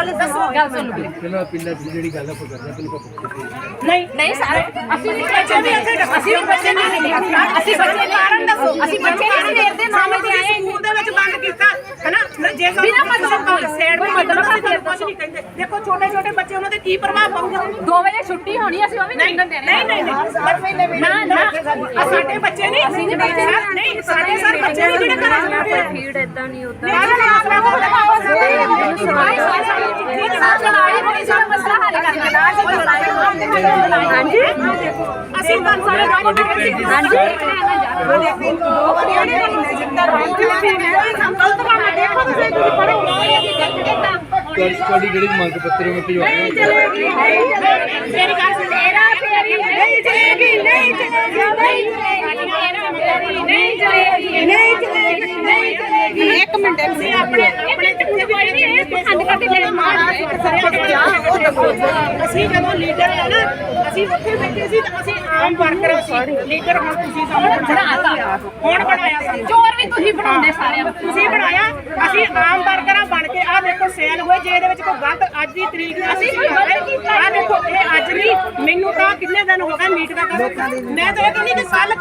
ਗੱਲ ਦੱਸੋ ਗੱਲ ਸੁਣ। ਪਹਿਲਾਂ ਪਿੰਡਾਂ ਦੀ ਜਿਹੜੀ ਗੱਲ ਆਪਾਂ ਕਰਦੇ ਪਹਿਲਾਂ ਆਪਾਂ ਨਹੀਂ। ਨਹੀਂ ਸਾਰੇ ਅਸੀਂ ਨਹੀਂ ਬੱਚੇ ਵੀ ਇੱਥੇ ਅਸੀਂ ਵੀ ਬੱਚੇ ਨਹੀਂ ਅਸੀਂ ਬੱਚੇ ਕਾਰਨ ਦੱਸੋ ਅਸੀਂ ਬੱਚੇ ਨਹੀਂ ਦੇਰ ਦੇ ਨਾਮ ਤੇ ਆਏ ਸਕੂਲ ਦੇ ਵਿੱਚ ਬੰਦ ਕੀਤਾ ਹੈਨਾ? ਜੇ ਬਿਨਾਂ ਮਤਲਬ ਤੋਂ। ਸਾਈਡ ਕੋਈ ਮਤਲਬ ਨਹੀਂ ਕੁਝ ਨਹੀਂ ਕਹਿੰਦੇ। ਦੇਖੋ ਛੋਟੇ ਛੋਟੇ ਬੱਚੇ ਉਹਨਾਂ ਤੇ ਕੀ ਪ੍ਰਭਾਵ ਪਊਗਾ? 2 ਵਜੇ ਛੁੱਟੀ ਹੋਣੀ ਅਸੀਂ ਉਹ ਵੀ ਨਹੀਂ ਦੇਣੇ। ਨਹੀਂ ਨਹੀਂ ਨਹੀਂ। ਨਾ ਨਾ। ਸਾਡੇ ਬੱਚੇ ਨਹੀਂ। ਅਸੀਂ ਨਹੀਂ ਨਹੀਂ ਸਾਡੇ ਸਰ ਬੱਚੇ ਨਹੀਂ ਜਿਹੜੇ ਘਰਾਂ ਚ ਭੀੜ ਇਦਾਂ ਨਹੀਂ ਉਦਾਂ ਹਾਂਜੀ ਅਸੀਂ ਤਾਂ ਸਾਰੇ ਗਲਤ ਕੰਮ ਹੈ ਦੇਖੋ ਤੁਹਾਡੀ ਤੁਹਾਡੀ ਜਿਹੜੀ ਮੰਗ ਪੱਤਰ ਉਹ ਭਿਜਵਾਉਣੇ ਮੇਰੀ ਗੱਲ ਸੁਣ ਮੇਰਾ ਫੇਰੀ ਨਹੀਂ ਚਲੇਗੀ ਨਹੀਂ ਚਲੇਗੀ ਨਹੀਂ ਚਲੇਗੀ ਨਹੀਂ ਚਲੇਗੀ ਨਹੀਂ ਚਲੇਗੀ ਇੱਕ ਮਿੰਟ ਤੁਸੀਂ ਆਪਣੇ ਆਪਣੇ ਕਿੱਥੇ ਵੀ ਇਹ ਪਸੰਦ ਕਰਕੇ ਮੇਰੇ ਮਾਂ ਅਸੀਂ ਜਦੋਂ ਲੀਡਰ ਹੈ ਨਾ ਅਸੀਂ ਉੱਥੇ ਬੈਠੇ ਸੀ ਤਾਂ ਅਸੀਂ ਆਮ ਵਰਕਰ ਸੀ ਲੀਡਰ ਹੁਣ ਤੁਸੀਂ ਸਾਨੂੰ ਬਣਾਤਾ। ਹੁਣ ਬਣਾਇਆ ਸਾਨੂੰ ਚੋਰ ਵੀ ਤੁਸੀਂ ਬਣਾਉਂਦੇ ਸਾਰਿਆਂ ਨੂੰ। ਤੁਸੀਂ ਬਣਾਇਆ? ਅਸੀਂ ਆਮ ਵਰਕਰਾਂ ਬਣ ਕੇ ਆਹ ਦੇਖੋ ਸੇਲ ਹੋਏ ਜੇ ਇਹਦੇ ਵਿੱਚ ਕੋਈ ਗਲਤ ਅੱਜ ਦੀ ਤਰੀਕ ਨੂੰ ਅਸੀਂ ਕੋਈ ਗਲਤ ਕੀਤਾ ਆਹ ਦੇਖੋ ਇਹ ਅੱਜ ਨਹੀਂ ਮੈਨੂੰ ਤਾਂ ਕਿੰਨੇ ਦਿਨ ਹੋ ਗਏ ਮੀਟ ਦਾ ਕਰ ਮੈਂ ਤਾਂ ਇਹ ਕਹਿੰਦੀ ਕਿ ਕੱਲ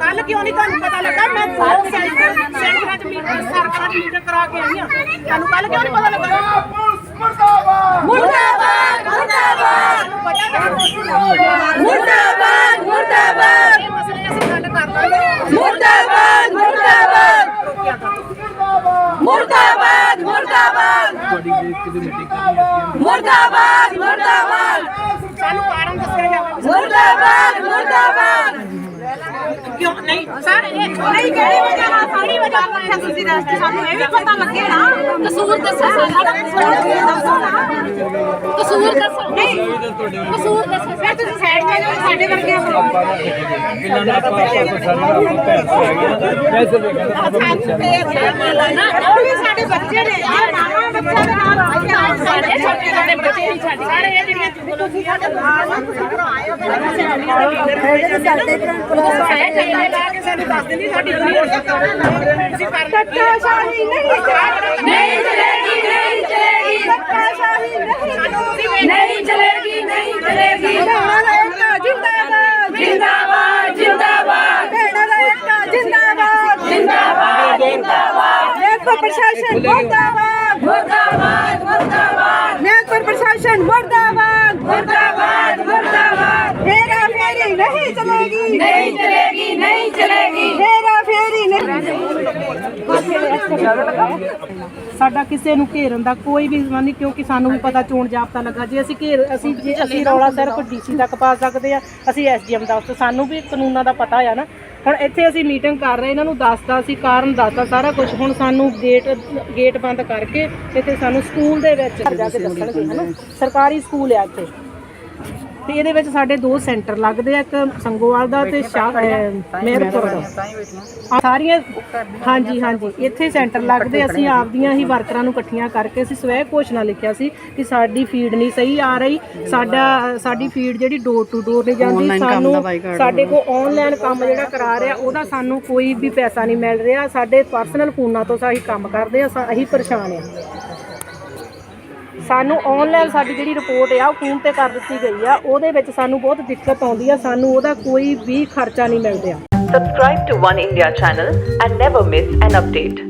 ਕੱਲ ਕਿਉਂ ਨਹੀਂ ਤੁਹਾਨੂੰ ਪਤਾ ਲੱਗਾ? ਮੈਂ ਬਹੁਤ ਸੈਂਟਰ 'ਚ ਮੀਟ ਸਰਕਾਰਾਂ ਮੀਟ ਕਰਾ ਕੇ ਆਈ ਹਾਂ। ਤੁਹਾਨੂੰ ਕੱਲ ਕਿਉਂ ਨਹੀਂ ਪਤਾ ਲੱਗਾ ਮੁਰਦਾਬਾਦ ਮੁਰਦਾਬਾਦ ਮੁਰਦਾਬਾਦ ਮੁਰਦਾਬਾਦ ਇਹ ਮਸਲੇ ਅਸੀਂ ਗੱਲ ਕਰ ਲਾਂਗੇ ਮੁਰਦਾਬਾਦ ਮੁਰਦਾਬਾਦ ਮੁਰਦਾਬਾਦ ਮੁਰਦਾਬਾਦ ਤੁਹਾਡੀ ਜਿਹੜੀ ਕਿਤੇ ਮੀਟਿੰਗ ਕਰਨੀ ਹੈ ਮੁਰਦਾਬਾਦ ਮੁਰਦਾਬਾਦ ਸਾਨੂੰ ਕਾਰਨ ਦੱਸਿਆ ਜਾਵੇ ਮੁਰਦਾਬਾਦ ਮੁਰਦਾਬਾਦ ਕਿਉਂ ਨਹੀਂ ਸਰ ਇਹ ਨਹੀਂ ਕਿਹੜੀ ਵਜ੍ਹਾ ਨਾਲ ਸਾਰੀ ਵਜ੍ਹਾ ਰੱਖਿਆ ਤੁਸੀਂ ਰਸਤੇ ਸਾਨੂੰ ਇਹ ਵੀ ਪਤਾ ਲੱਗੇ ਨਾ ਕਸੂਰ ਦੱਸੋ ਸਾਡਾ ਦੱਸੋ ਨਾ ਕਸੂਰ ਦੱਸੋ ਨਹੀਂ ਕਸੂਰ ਦੱਸੋ ਫਿਰ ਤੁਸੀਂ ਸਾਈਡ ਤੇ ਜਾਓ ਸਾਡੇ ਵਰਗੇ ਇਹਨਾਂ ਨੇ ਆਪਾਂ ਆਪਾਂ ਸਾਰੇ ਨੂੰ ਭੈਣ ਸੀ ਹੈਗੇ ਵੈਸੇ ਵੀ ਕਹਿੰਦਾ ਨਾ ਉਹ ਵੀ ਸਾਡੇ ਬੱਚੇ ਨੇ ਆ ਮਾਵਾ ਬੱਚਾ ਦੇ ਨਾਲ ਆਏ ਸਾਡੇ ਛੋਟੇ ਛੋਟੇ ਬੱਚੇ ਨਹੀਂ ਛੱਡ ਸਾਰੇ ਇਹ ਜਿਹੜੀਆਂ ਚੁਗਲੀਆਂ ਦੇ ਨਾਲ ਸਾਡੇ ਲਾ ਕੇ ਪ੍ਰਸ਼ਾਸਨ ਮੁਰਦਾਬਾਦ ਮੁਰਦਾਬਾਦ ਮੁਰਦਾਬਾਦ। ਫੇਰਾ ਫੇਰੀ ਨਹੀਂ ਚਲੇਗੀ। ਨਹੀਂ ਚਲੇਗੀ ਨਹੀਂ ਚਲੇਗੀ। ਫੇਰਾ ਫੇਰੀ ਨਹੀਂ। ਸਾਡਾ ਕਿਸੇ ਨੂੰ ਘੇਰਨ ਦਾ ਕੋਈ ਵੀ ਜ਼ਮਾਨ ਨਹੀਂ ਕਿਉਂਕਿ ਸਾਨੂੰ ਵੀ ਪਤਾ ਚੋਣ ਜਾਬਤਾ ਲੱਗਾ। ਜੇ ਅਸੀਂ ਘੇਰ ਅਸੀਂ ਜੇ ਅਸੀਂ ਰੌਲਾ ਸਿਰਫ ਡੀਸੀ ਤੱਕ ਪਾ ਸਕਦੇ ਆ ਅਸੀਂ ਐਸਡੀਐਮ ਦਾ ਸਾਨੂੰ ਵੀ ਕਾਨੂੰਨਾਂ ਦਾ ਪਤਾ ਆ ਨਾ। ਹੁਣ ਇੱਥੇ ਅਸੀਂ ਮੀਟਿੰਗ ਕਰ ਰਹੇ ਇਹਨਾਂ ਨੂੰ ਦੱਸਦਾ ਸੀ ਕਾਰਨ ਦੱਸਦਾ ਸਾਰਾ ਕੁਝ ਹੁਣ ਸਾਨੂੰ ਗੇਟ ਗੇਟ ਬੰਦ ਕਰਕੇ ਇੱਥੇ ਸਾਨੂੰ ਸਕੂਲ ਦੇ ਵਿੱਚ ਜਾ ਕੇ ਦੱਸਣਗੇ ਹਨਾ? ਸਰਕਾਰੀ ਸਕੂਲ ਆ ਇੱਥੇ। ਤੇ ਇਹਦੇ ਵਿੱਚ ਸਾਡੇ ਦੋ ਸੈਂਟਰ ਲੱਗਦੇ ਆ ਇੱਕ ਸੰਗੋਵਾਲ ਦਾ ਤੇ ਮਿਹਰਪੁਰ ਦਾ। ਸਾਰੀਆਂ ਹਾਂਜੀ ਹਾਂਜੀ ਇੱਥੇ ਸੈਂਟਰ ਲੱਗਦੇ ਅਸੀਂ ਆਪਦੀਆਂ ਹੀ ਵਰਕਰਾਂ ਨੂੰ ਇਕੱਠੀਆਂ ਕਰਕੇ ਅਸੀਂ ਸਵੈ ਘੋਸ਼ਣਾ ਲਿਖਿਆ ਸੀ ਕਿ ਸਾਡੀ ਫੀਡ ਨਹੀਂ ਸਹੀ ਆ ਰਹੀ। ਸਾਡਾ ਸਾਡੀ ਫੀਡ ਜਿਹੜੀ ਡੋਰ ਟੂ ਡੋਰ ਨਹੀਂ ਜਾਂਦੀ ਸਾਨੂੰ ਸਾਡੇ ਕੋਲ ਆਨਲਾਈਨ ਕੰਮ ਜਿਹੜਾ ਕਰਾ ਰਿਹਾ ਉਹਦਾ ਸਾਨੂੰ ਕੋਈ ਵੀ ਪੈਸਾ ਨਹੀਂ ਮਿਲ ਰਿਹਾ। ਸਾਡੇ ਪਰਸਨਲ ਫੋਨਾਂ ਤੋਂ ਅਸੀਂ ਕੰਮ ਕਰਦੇ ਆ ਅਸੀਂ ਪਰੇਸ਼ਾਨ ਆ। ਸਾਨੂੰ ਆਨਲਾਈਨ ਸਾਡੀ ਜਿਹੜੀ ਰਿਪੋਰਟ ਆ, ਉਹ ਫੋਨ ਤੇ ਕਰ ਦਿੱਤੀ ਗਈ ਆ ਉਹਦੇ ਵਿੱਚ ਸਾਨੂੰ ਬਹੁਤ ਦਿੱਕਤ ਆਉਂਦੀ ਆ, ਸਾਨੂੰ ਉਹਦਾ ਕੋਈ ਵੀ ਖਰਚਾ ਨਹੀਂ ਮਿਲ ਰਿਹਾ Subscribe to One India channel and never miss an update.